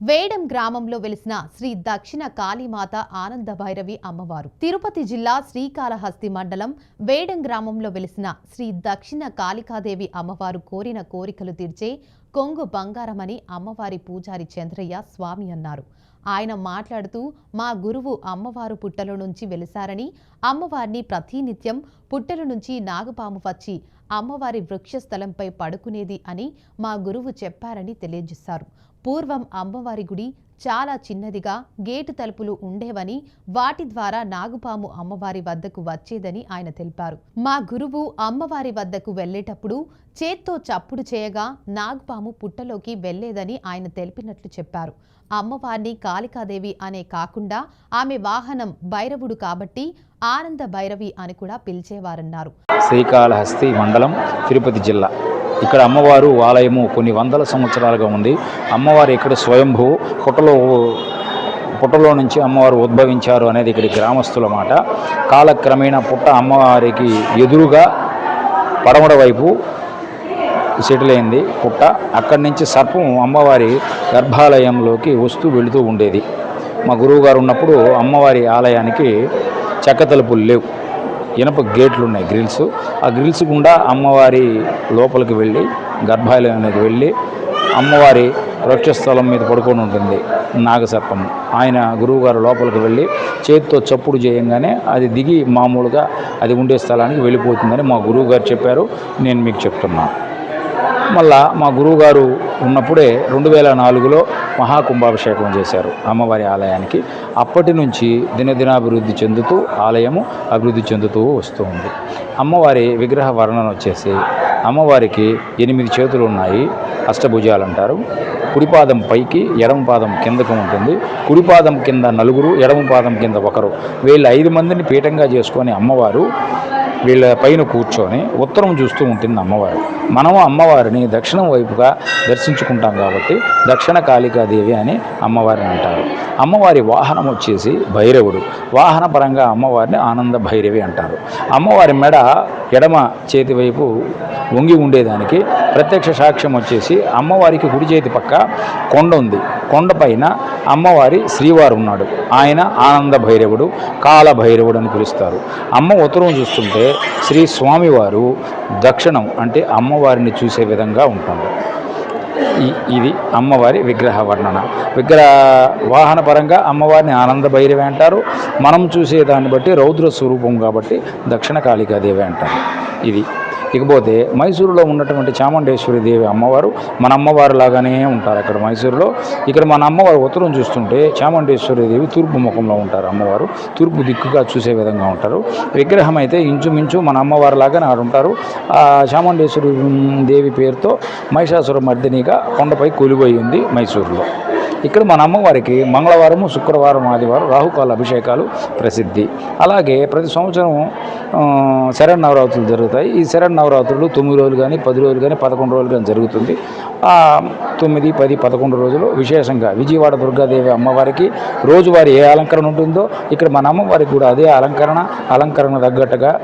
వేడం గ్రామంలో వెలిసిన శ్రీ దక్షిణ కాళీమాత ఆనంద భైరవి అమ్మవారు. తిరుపతి జిల్లా శ్రీకాళహస్తి మండలం వేడం గ్రామంలో వెలిసిన శ్రీ దక్షిణ కాళికాదేవి అమ్మవారు కోరిన కోరికలు తీర్చే కొంగు బంగారమని అమ్మవారి పూజారి చంద్రయ్య స్వామి అన్నారు. ఆయన మాట్లాడుతూ మా గురువు అమ్మవారు పుట్టల నుంచి వెలిశారని అమ్మవారిని ప్రతినిత్యం పుట్టల నుంచి నాగపాము వచ్చి అమ్మవారి వృక్షస్థలంపై పడుకునేది అని మా గురువు చెప్పారని తెలియజేశారు. పూర్వం అమ్మవారి గుడి చాలా చిన్నదిగా గేటు తలుపులు ఉండేవని వాటి ద్వారా నాగుపాము అమ్మవారి వద్దకు వచ్చేదని ఆయన తెలిపారు. మా గురువు అమ్మవారి వద్దకు వెళ్ళేటప్పుడు చేత్తో చప్పుడు చేయగా నాగుపాము పుట్టలోకి వెళ్ళేదని ఆయన తెలిపినట్లు చెప్పారు. అమ్మవారిని కాళికాదేవి అనే కాకుండా ఆమె వాహనం భైరవుడు కాబట్టి ఆనంద భైరవి అని కూడా పిలిచేవారన్నారు. శ్రీకాళహస్తి మండలం తిరుపతి జిల్లా. ఇక్కడ అమ్మవారు ఆలయము కొన్ని వందల సంవత్సరాలుగా ఉంది. అమ్మవారు ఇక్కడ స్వయంభూ పుట్టలో పుట్టలో నుంచి అమ్మవారు ఉద్భవించారు అనేది ఇక్కడ గ్రామస్తుల మాట. కాలక్రమేణా పుట్ట అమ్మవారికి ఎదురుగా పడమడ వైపు సెటిల్ అయింది పుట్ట. అక్కడి నుంచి సర్పం అమ్మవారి గర్భాలయంలోకి వస్తూ వెళుతూ ఉండేది. మా గురువు గారు ఉన్నప్పుడు అమ్మవారి ఆలయానికి చెక్క తలుపులు లేవు. ఇనప గేట్లు ఉన్నాయి గ్రిల్స్ ఆ గ్రిల్స్ గుండా అమ్మవారి లోపలికి వెళ్ళి గర్భాలయానికి వెళ్ళి అమ్మవారి వృక్షస్థలం మీద పడుకొని ఉంటుంది నాగసర్పం. ఆయన గురువుగారు లోపలికి వెళ్ళి చేతితో చప్పుడు చేయంగానే అది దిగి మామూలుగా అది ఉండే స్థలానికి వెళ్ళిపోతుందని మా గురువుగారు చెప్పారు. నేను మీకు చెప్తున్నాను మళ్ళా మా గురువుగారు ఉన్నప్పుడే రెండు వేల నాలుగులో మహాకుంభాభిషేకం చేశారు అమ్మవారి ఆలయానికి. అప్పటి నుంచి దినదినాభివృద్ధి చెందుతూ ఆలయము అభివృద్ధి చెందుతూ వస్తూ ఉంది అమ్మవారి విగ్రహ వర్ణన వచ్చేసి అమ్మవారికి ఎనిమిది చేతులు ఉన్నాయి అష్టభుజాలు అంటారు కుడిపాదం పైకి ఎడమ పాదం కిందకు ఉంటుంది. కుడిపాదం కింద నలుగురు ఎడమ పాదం కింద ఒకరు. వీళ్ళు ఐదు మందిని పీఠంగా చేసుకొని అమ్మవారు వీళ్ళ పైన కూర్చొని ఉత్తరం చూస్తూ ఉంటుంది అమ్మవారు. మనము అమ్మవారిని దక్షిణం వైపుగా దర్శించుకుంటాం కాబట్టి దక్షిణ కాళికాదేవి అని అమ్మవారిని అంటారు. అమ్మవారి వాహనం వచ్చేసి భైరవుడు. వాహన పరంగా అమ్మవారిని ఆనంద భైరవి అంటారు. అమ్మవారి మెడ ఎడమ చేతి వైపు వంగి ఉండేదానికి ప్రత్యక్ష సాక్ష్యం వచ్చేసి అమ్మవారికి కుడి చేతి పక్క కొండ ఉంది. కొండపైన అమ్మవారి శ్రీవారు ఉన్నాడు. ఆయన ఆనంద భైరవుడు కాల భైరవుడు అని పిలుస్తారు. అమ్మ ఉత్తరం చూస్తుంటే శ్రీ స్వామివారు దక్షిణం అంటే అమ్మవారిని చూసే విధంగా ఉంటుంది. ఇది అమ్మవారి విగ్రహ వర్ణన. విగ్రహ వాహన పరంగా అమ్మవారిని ఆనంద భైరవి అంటారు. మనం చూసే దాన్ని బట్టి రౌద్ర స్వరూపం కాబట్టి దక్షిణ కాళికాదేవి అంటారు. ఇది ఇకపోతే మైసూరులో ఉన్నటువంటి చాముండేశ్వరి దేవి అమ్మవారు మన అమ్మవారు లాగానే ఉంటారు అక్కడ మైసూరులో. ఇక్కడ మన అమ్మవారు ఉత్తరం చూస్తుంటే చాముండేశ్వరి దేవి తూర్పు ముఖంలో ఉంటారు అమ్మవారు. తూర్పు దిక్కుగా చూసే విధంగా ఉంటారు. విగ్రహం అయితే ఇంచుమించు మన అమ్మవారు లాగానే ఆడు ఉంటారు. ఆ చాముండేశ్వరి దేవి పేరుతో మహిషాసుర మర్దినిగా కొండపై కొలువై ఉంది మైసూరులో. ఇక్కడ మన అమ్మవారికి మంగళవారము శుక్రవారం ఆదివారం రాహుకాల అభిషేకాలు ప్రసిద్ధి. అలాగే ప్రతి సంవత్సరం శరణ్ నవరాత్రులు జరుగుతాయి. ఈ శరన్నవరాత్రులు తొమ్మిది రోజులు కానీ పది రోజులు కానీ పదకొండు రోజులు కానీ జరుగుతుంది. తొమ్మిది పది పదకొండు రోజులు విశేషంగా విజయవాడ దుర్గాదేవి అమ్మవారికి రోజువారి ఏ అలంకరణ ఉంటుందో ఇక్కడ మన అమ్మవారికి కూడా అదే అలంకరణ అలంకరణ తగ్గట్టుగా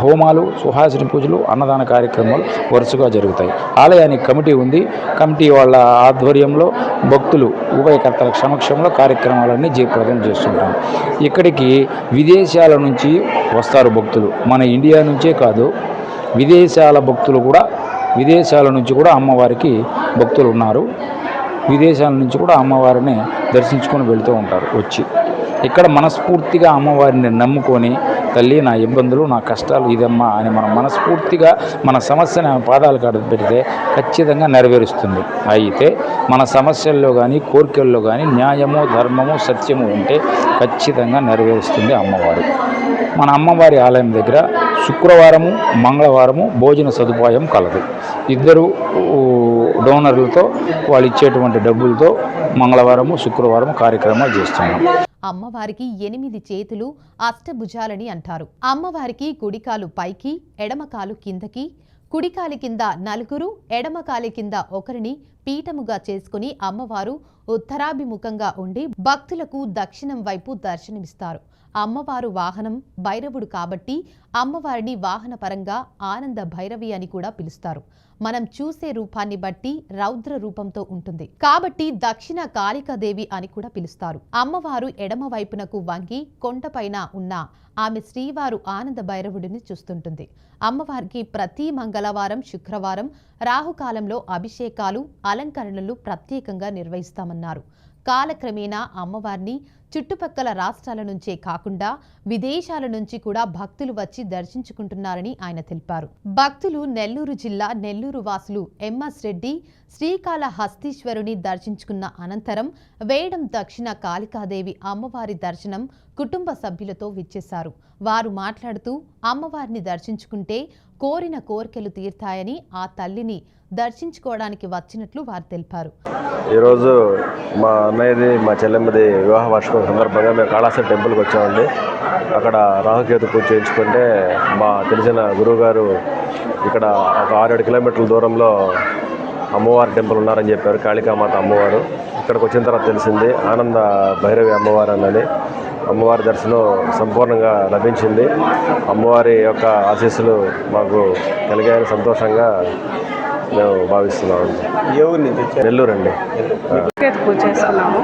హోమాలు సుహాసిని పూజలు అన్నదాన కార్యక్రమాలు వరుసగా జరుగుతాయి. ఆలయానికి కమిటీ ఉంది. కమిటీ వాళ్ళ ఆధ్వర్యంలో భక్తులు ఉభయకర్తల సమక్షంలో కార్యక్రమాలన్నీ జయప్రదం చేస్తుంటాం. ఇక్కడికి విదేశాల నుంచి వస్తారు భక్తులు. మన ఇండియా నుంచే కాదు విదేశాల భక్తులు కూడా విదేశాల నుంచి కూడా అమ్మవారికి భక్తులు ఉన్నారు. విదేశాల నుంచి కూడా అమ్మవారిని దర్శించుకొని వెళుతూ ఉంటారు వచ్చి. ఇక్కడ మనస్ఫూర్తిగా అమ్మవారిని నమ్ముకొని తల్లి నా ఇబ్బందులు నా కష్టాలు ఇదమ్మా అని మనం మనస్ఫూర్తిగా మన సమస్యని పాదాలు కాడ పెడితే ఖచ్చితంగా నెరవేరుస్తుంది. అయితే మన సమస్యల్లో కానీ కోరికల్లో కానీ న్యాయము ధర్మము సత్యము ఉంటే ఖచ్చితంగా నెరవేరుస్తుంది అమ్మవారు. మన అమ్మవారి ఆలయం దగ్గర శుక్రవారము మంగళవారము భోజన సదుపాయం కలదు. ఇద్దరు డోనర్లతో వాళ్ళు ఇచ్చేటువంటి డబ్బులతో మంగళవారము శుక్రవారం కార్యక్రమాలు చేస్తున్నాం. అమ్మవారికి ఎనిమిది చేతులు అష్టభుజాలని అంటారు. అమ్మవారికి కుడికాలు పైకి ఎడమకాలు కిందకి కుడికాలి కింద నలుగురు ఎడమకాలి కింద ఒకరిని పీఠముగా చేసుకుని అమ్మవారు ఉత్తరాభిముఖంగా ఉండి భక్తులకు దక్షిణం వైపు దర్శనమిస్తారు. అమ్మవారు వాహనం భైరవుడు కాబట్టి అమ్మవారిని వాహనపరంగా ఆనంద భైరవి అని కూడా పిలుస్తారు. మనం చూసే రూపాన్ని బట్టి రౌద్ర రూపంతో ఉంటుంది. కాబట్టి దక్షిణ కాళికాదేవి అని కూడా పిలుస్తారు. అమ్మవారు ఎడమ వైపునకు వంగి కొండపైన ఉన్న ఆమె శ్రీవారు ఆనంద భైరవుడిని చూస్తుంటుంది. అమ్మవారికి ప్రతి మంగళవారం శుక్రవారం రాహుకాలంలో అభిషేకాలు అలంకరణలు ప్రత్యేకంగా నిర్వహిస్తామన్నారు. కాలక్రమేణా అమ్మవారిని చుట్టుపక్కల రాష్ట్రాల నుంచే కాకుండా విదేశాల నుంచి కూడా భక్తులు వచ్చి దర్శించుకుంటున్నారని ఆయన తెలిపారు. భక్తులు నెల్లూరు జిల్లా నెల్లూరు వాసులు ఎంఎస్ రెడ్డి శ్రీకాళహస్తీశ్వరుని దర్శించుకున్న అనంతరం వేడం దక్షిణ కాళికాదేవి అమ్మవారి దర్శనం కుటుంబ సభ్యులతో విచ్చేశారు. వారు మాట్లాడుతూ అమ్మవారిని దర్శించుకుంటే కోరిన కోరికలు తీర్తాయని ఆ తల్లిని దర్శించుకోవడానికి వచ్చినట్లు వారు తెలిపారు. ఈరోజు మా అన్నయ్యది మా చెల్లెమ్మది వివాహ వార్షికం సందర్భంగా మేము కాళాశ్వరి టెంపుల్కి వచ్చామండి. అక్కడ రాహుకేతు పూజ చేయించుకుంటే మా తెలిసిన గురువుగారు ఇక్కడ ఒక ఆరేడు కిలోమీటర్ల దూరంలో అమ్మవారి టెంపుల్ ఉన్నారని చెప్పారు. కాళికామాత అమ్మవారు. ఇక్కడికి వచ్చిన తర్వాత తెలిసింది ఆనంద భైరవి అమ్మవారు అన్నది. అమ్మవారి దర్శనం సంపూర్ణంగా లభించింది. అమ్మవారి యొక్క ఆశీస్సులు మాకు కలిగాయని సంతోషంగా మేము భావిస్తున్నామండి ఏ ఊరి నుంచి వచ్చారు? నెల్లూరు అండి. పూజ చేసుకున్నాము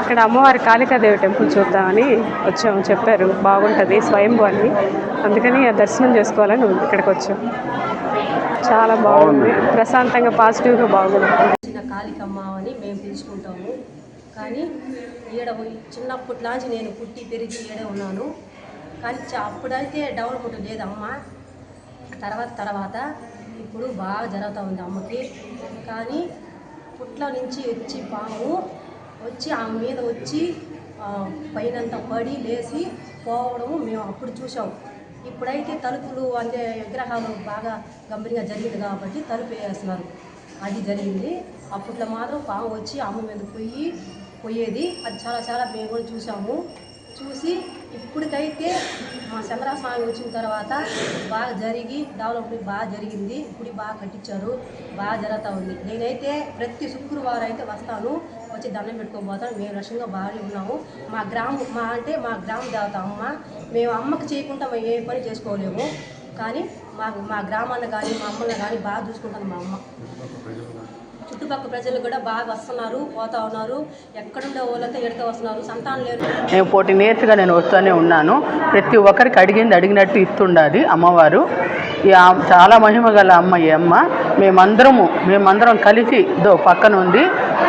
ఇక్కడ అమ్మవారి కాళికాదేవి టెంపుల్ చూద్దామని వచ్చాము. చెప్పారు బాగుంటుంది స్వయంభూ అని. అందుకని ఆ దర్శనం చేసుకోవాలని ఇక్కడికి వచ్చాం. చాలా బాగుంది. ప్రశాంతంగా పాజిటివ్గా బాగుంది. కాళికమ్మ అని మేము పిలుచుకుంటాము. కానీ ఈడ చిన్నప్పటి నుంచి నేను పుట్టి పెరిగి ఈడే ఉన్నాను. కానీ చ- అప్పుడైతే డెవలప్మెంట్ అమ్మ తర్వాత తర్వాత ఇప్పుడు బాగా జరుగుతూ ఉంది అమ్మకి. కానీ పుట్ల నుంచి వచ్చి పాము వచ్చి ఆమె మీద వచ్చి పైనంత పైనంతా పడి లేచి పోవడము మేము అప్పుడు చూసాం ఇప్పుడైతే తలుపులు అంటే విగ్రహాలు బాగా గంభీరంగా జరిగింది కాబట్టి తలుపు వేస్తున్నారు. అది జరిగింది. అప్పట్లో మాత్రం పాము వచ్చి అమ్మ మీద పోయి పోయేది. అది చాలా చాలా మేము కూడా చూసాము. చూసి ఇప్పటికైతే మా చంద్రస్వామి వచ్చిన తర్వాత బాగా జరిగి డెవలప్మెంట్ బాగా జరిగింది. గుడి బాగా కట్టించారు. బాగా జరుగుతూ ఉంది. నేనైతే ప్రతి శుక్రవారం అయితే వస్తాను. వచ్చి దండం పెట్టుకోబోతాను మేము లక్ష్యంగా బాగానే ఉన్నాము. మా గ్రామం మా అంటే మా గ్రామ దేవత అమ్మ. మేము అమ్మకి చేయకుండా మేము ఏ పని చేసుకోలేము. కానీ మాకు మా గ్రామాన్ని కానీ మా అమ్మని కానీ బాగా చూసుకుంటాను మా అమ్మ. చుట్టుపక్కల ప్రజలు కూడా బాగా వస్తున్నారు పోతా ఉన్నారు. ఎక్కడుండే వాళ్ళంతా ఎడతా వస్తున్నారు. సంతానం లేరు నేను పోటీ ఇయర్స్గా నేను వస్తూనే ఉన్నాను. ప్రతి ఒక్కరికి అడిగింది అడిగినట్టు ఇస్తుండాలి అమ్మవారు. ఈ చాలా మహిమ గల అమ్మ ఈ అమ్మ. మేమందరము మేమందరం కలిసి దో పక్కన ఉంది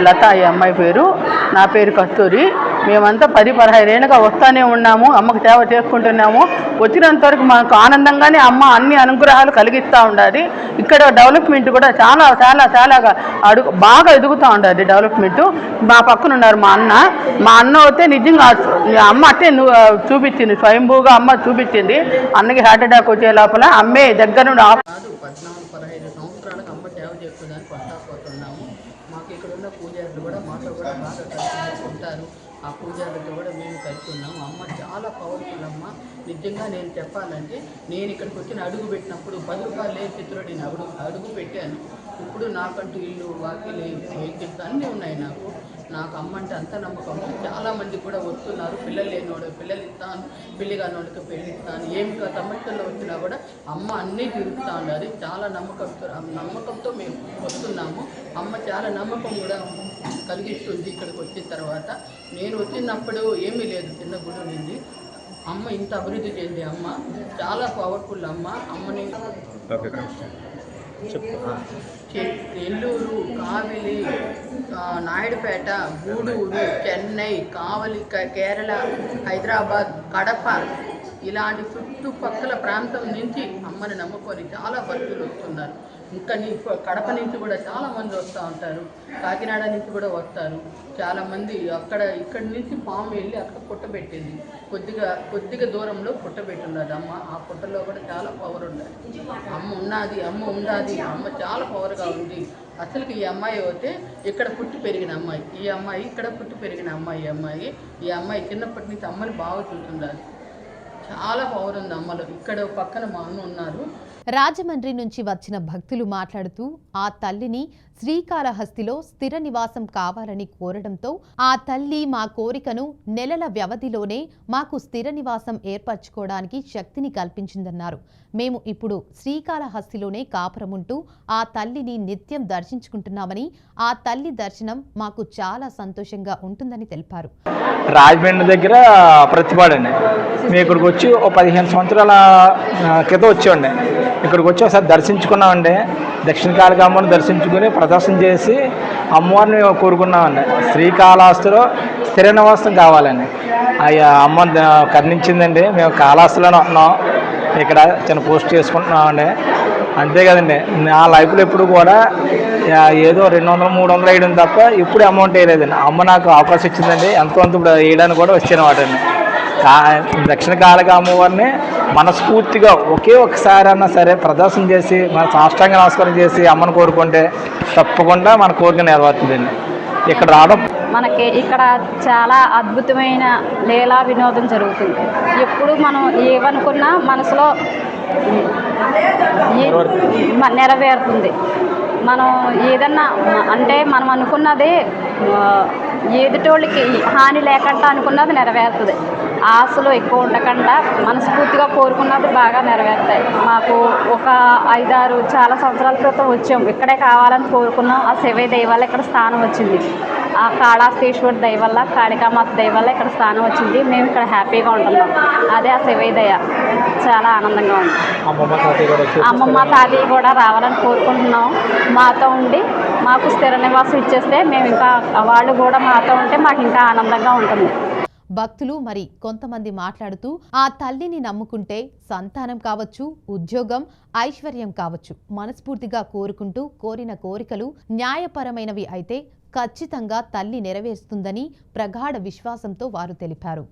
లత ఈ అమ్మాయి పేరు. నా పేరు కస్తూరి. మేమంతా పది పదహైదు ఏళ్ళుగా వస్తూనే ఉన్నాము అమ్మకు సేవ చేసుకుంటున్నాము. వచ్చినంత వరకు మాకు ఆనందంగానే అమ్మ అన్ని అనుగ్రహాలు కలిగిస్తూ ఉండాలి ఇక్కడ డెవలప్మెంట్ కూడా చాలా చాలా చాలా అడుగు బాగా ఎదుగుతూ ఉండాలి డెవలప్మెంట్. మా పక్కన ఉన్నారు మా అన్న. మా అన్న అయితే నిజంగా అమ్మ అంటే నువ్వు చూపించింది. స్వయంభూగా అమ్మ చూపించింది. అన్నకి హార్ట్ అటాక్ వచ్చే లోపల అమ్మే దగ్గర నుండి నిజంగా నేను చెప్పాలంటే నేను ఇక్కడికి వచ్చిన అడుగు పెట్టినప్పుడు పది రూపాయలు లేని చిత్రుడు నేను అడుగు అడుగు పెట్టాను. ఇప్పుడు నాకంటూ ఇల్లు వాకిలు వెహికల్స్ అన్నీ ఉన్నాయి నాకు. నాకు అమ్మ అంటే అంత నమ్మకం. చాలామంది కూడా వస్తున్నారు. పిల్లలు లేనివాడు పిల్లలు ఇస్తాను పెళ్ళి కానివాడికి పెళ్ళి ఇస్తాను. ఏమి కా- వచ్చినా కూడా అమ్మ అన్నీ తిరుగుతూ ఉండాలి చాలా నమ్మకంతో నమ్మకంతో మేము వస్తున్నాము. అమ్మ చాలా నమ్మకం కూడా కలిగిస్తుంది ఇక్కడికి వచ్చిన తర్వాత. నేను వచ్చినప్పుడు ఏమీ లేదు చిన్న గుడి నుండి అమ్మ ఇంత అభివృద్ధి చెంది అమ్మ. చాలా పవర్ఫుల్ అమ్మ. అమ్మని నెల్లూరు కావిలి నాయుడుపేట గూడూరు చెన్నై కావలి కేరళ హైదరాబాద్ కడప ఇలాంటి చుట్టుపక్కల ప్రాంతం నుంచి అమ్మని నమ్ముకొని చాలా భక్తులు వస్తున్నారు. ఇంకా కడప నుంచి కూడా చాలా మంది వస్తూ ఉంటారు. కాకినాడ నుంచి కూడా వస్తారు. చాలామంది అక్కడ ఇక్కడి నుంచి పాము వెళ్ళి అక్కడ పుట్టబెట్టింది కొద్దిగా కొద్దిగా దూరంలో పుట్టబెట్టున్నది అమ్మ ఆ పుట్టలో కూడా చాలా పవర్ ఉన్నది. అమ్మ ఉన్నది అమ్మ ఉన్నది. అమ్మ చాలా పవర్గా ఉంది. అసలుకి ఈ అమ్మాయి అయితే ఇక్కడ పుట్టి పెరిగిన అమ్మాయి. ఈ అమ్మాయి ఇక్కడ పుట్టి పెరిగిన అమ్మాయి ఈ అమ్మాయి. ఈ అమ్మాయి చిన్నప్పటి నుంచి అమ్మని బాగా చూస్తుండాలి. చాలా పవర్ ఉంది అమ్మలో. ఇక్కడ పక్కన మా అన్న ఉన్నారు. రాజమండ్రి నుంచి వచ్చిన భక్తులు మాట్లాడుతూ ఆ తల్లిని శ్రీకాళహస్తిలో స్థిర నివాసం కావాలని కోరడంతో ఆ తల్లి మా కోరికను నెలల వ్యవధిలోనే మాకు స్థిర నివాసం ఏర్పరచుకోవడానికి శక్తిని కల్పించిందన్నారు. మేము ఇప్పుడు శ్రీకాళహస్తిలోనే కాపురముంటూ ఆ తల్లిని నిత్యం దర్శించుకుంటున్నామని ఆ తల్లి దర్శనం మాకు చాలా సంతోషంగా ఉంటుందని తెలిపారు. రాజమండ్రి దగ్గర ప్రతిపాడండి మేము ఇక్కడికి వచ్చి ఓ పదిహేను సంవత్సరాల ఆ, క్రితం వచ్చామండి ఇక్కడికి వచ్చి ఒకసారి దర్శించుకున్నామండి. దక్షిణ కాళికాంబను దర్శించుకుని ప్రదర్శన చేసి అమ్మవారిని కోరుకున్నామండి. శ్రీకాళహస్తిలో స్థిర నివాసం కావాలండి. అయ్యా అమ్మ కర్ణించిందండి. మేము కాళహస్తిలోనే ఉంటున్నాం ఇక్కడ చిన్న పోస్ట్ చేసుకుంటున్నామండి. అంతే కదండి. నా లైఫ్లో ఎప్పుడు కూడా ఏదో రెండు వందలు మూడు వందలు వేయడం తప్ప ఇప్పుడు అమౌంట్ వేయలేదండి. అమ్మ నాకు అవకాశం ఇచ్చిందండి. ఎంతో అంత ఇప్పుడు వేయడానికి కూడా వచ్చాను వాటండి దక్షిణ కాళిగా అమ్మవారిని మనస్ఫూర్తిగా ఒకే ఒకసారి అన్నా సరే ప్రదర్శన చేసి మన సాష్టాంగ నమస్కారం చేసి అమ్మను కోరుకుంటే తప్పకుండా మన కోరిక నెరవేరుతుందండి. ఇక్కడ రావడం మనకి ఇక్కడ చాలా అద్భుతమైన లీలా వినోదం జరుగుతుంది. ఎప్పుడు మనం ఏమనుకున్నా మనసులో నెరవేరుతుంది. మనం ఏదన్నా అంటే మనం అనుకున్నది ఆ, ఎదుటోళ్ళకి హాని లేకుండా అనుకున్నది నెరవేరుతుంది. ఆశలు ఎక్కువ ఉండకుండా మనస్ఫూర్తిగా కోరుకున్నది బాగా నెరవేరుతాయి. మాకు ఒక ఐదారు చాలా సంవత్సరాల క్రితం వచ్చాం ఇక్కడే కావాలని కోరుకున్నాం. ఆ శివయ్య దయ వల్ల ఇక్కడ స్థానం వచ్చింది. ఆ కాళాస్తీశ్వరుడు దయ వల్ల కాళికామాత దయ వల్ల ఇక్కడ స్థానం వచ్చింది. మేము ఇక్కడ హ్యాపీగా ఉంటున్నాం. అదే ఆ శివయ్య దయ. చాలా ఆనందంగా ఉంది. అమ్మమ్మ తాతయ్య కూడా రావాలని కోరుకుంటున్నాం. మాతో ఉండి మాకు స్థిర నివాసం ఇచ్చేస్తే మేము ఇంకా వాళ్ళు కూడా మాతో ఉంటే మాకు ఇంకా ఆనందంగా ఉంటుంది. భక్తులు మరి కొంతమంది మాట్లాడుతూ ఆ తల్లిని నమ్ముకుంటే సంతానం కావచ్చు ఉద్యోగం ఐశ్వర్యం కావచ్చు మనస్ఫూర్తిగా కోరుకుంటూ కోరిన కోరికలు న్యాయపరమైనవి అయితే ఖచ్చితంగా తల్లి నెరవేరుస్తుందని ప్రగాఢ విశ్వాసంతో వారు తెలిపారు.